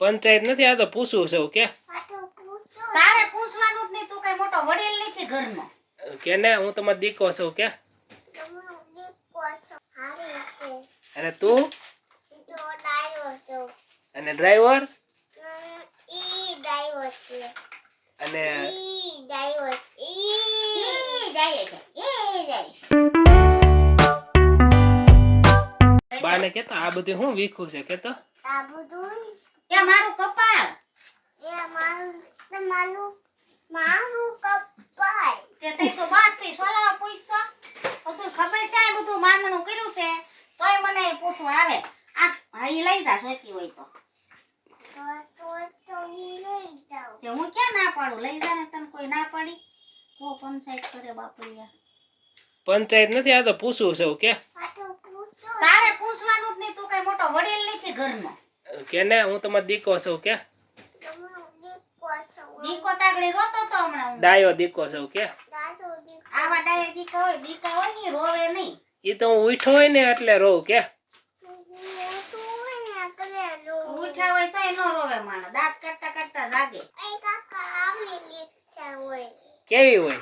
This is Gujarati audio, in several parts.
પંચાયત નથી આ તો પૂછવું છે કે તારે પૂછવાનું જ નહીં તું કઈ મોટો વડીલ નથી ઘરનો. કે ને હું તમારો દીકો છું કે અને તું? અને ડ્રાઈવર? અને બાને કેતો આ બધું હું વિખું છે કેતો? આ બધું એ મારું કપાળ. તે તઈ તો બાદથી સોલા પૂછશો. બધું ખબર છે બધું માંગણું કર્યું છે. તોય મને પૂછવા આવે. આ હા લઈ જા જોઈતી હોય તો. હું ક્યાં ના પાડું? લઈ જા ને તને કોઈ ના પાડી? તો પંચાયત કરે બાપરિયા. પંચાયત નથી આ તો પૂછવું છે કે. તારે પૂછવાનું જ નહીં તું કઈ મોટો વડીલ નથી ઘરનો. કે ને હું તમારો દીકો છું કે? દીકો તાગડી રોતો તો હમણાં ડાયો દીકો છું કે? આવા ડાયા દીકા હોય દીકા હોય ને ઈ રોવે નહીં. ઈ તો હું ઉઠો હોય ને એટલે રોઉં કે? ઉઠ્યા હોય તોય નો રોવે માણસ દાંત કાઢતા કાઢતા જાગે. કેવી હોય?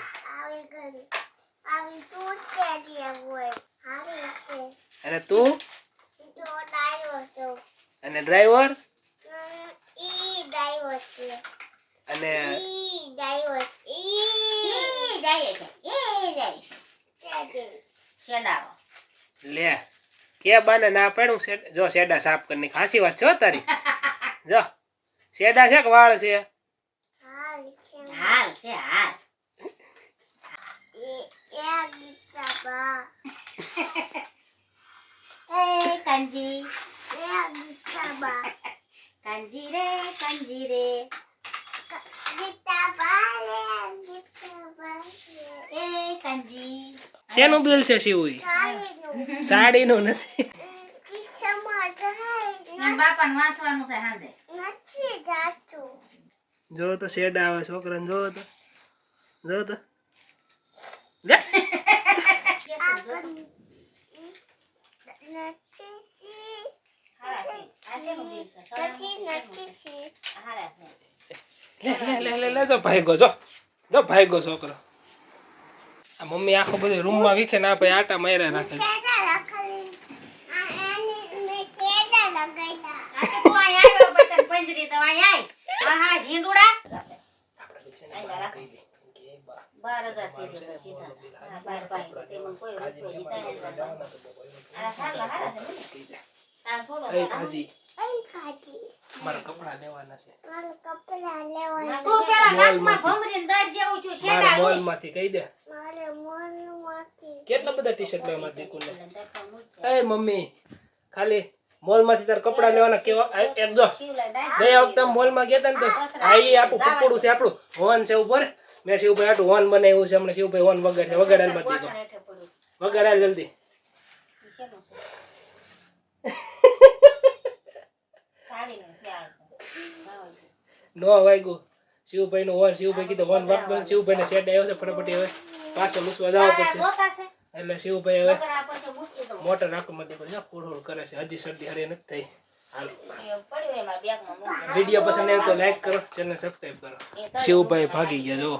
અને તું? અને ડ્રાઈવર અને ઈ જાય છે. ઈ જાય છે. શેડાળો લે કે બાને ના પાડું? શેડ- જો શેડા સાફ કરીને ખાસી વાત છે તારી. જો શેડા છે કે વાળ છે? હાલ છે. હાલ એ કંજી. શેનું બિલ છે શિવું સાડીનું નથી એમ બાપાને વાંસવાનું છે હાંજે જો તો શેડા આવે છોકરાને જો તો જો તો લે લે લે લે લે લે જો ભાઈગો જો ભાઈ ભાઈગો છોકરો આ મમ્મી આખો બધું રૂમમાં વીખે ના ભાઈ આટા માર્યા રાખે પંજરી આય. હા, ઝીંડુડા. બાર હજાર કીધું, કીધા. હા, બાર પાઈ. કોઈ રૂપિયો દીધા આ હારા, હારા છે ને? તાર સોલો એ તારા. કાજી મારા કપડા લેવાના તું પેલા નાકમાં ભમરીને દર જેવું છું, શેડા મારા મોલમાંથી કહી દે. કેટલા બધા ટી શર્ટ લેવા મારા દીકુને એ મમ્મી ખાલી મોલમાંથી તાર કપડા લેવાના કેવા? એક જો. ગયા વખતે મોલમાં ગયા તા ને તો આ ઈ આપણું કપડું છે આપણું. હોન છે ઉપર. મેં શિવભાઈ આટલું હોન બનાવ્યું છે હમણાં શિવભાઈ હોન વગાડે વગાડાલમાં દીધો ગોઠણ હેઠે પડ્યું. જલ્દી ઈ શેનું છે? સાડીનું છે આ તો. નો વાગ્યું શિવભાઈ નો હોન શિવભાઈ કીધું હોન વગાડ શિવભાઈ ને સેટ આવ્યો છે ફટાફટ હવે પાછળ મૂસવા જવા પડશે. એટલે શિવભાઈ હવે પછી. મોટર રાખવા માટે પણ ફોડફોડ કરે છે. હજી શરદી હરી નથી થઈ. વીડિયો પસંદ આવે તો લાઈક કરો ચેનલ સબસ્ક્રાઈબ કરો. શિવભાઈ ભાગી ગયા જો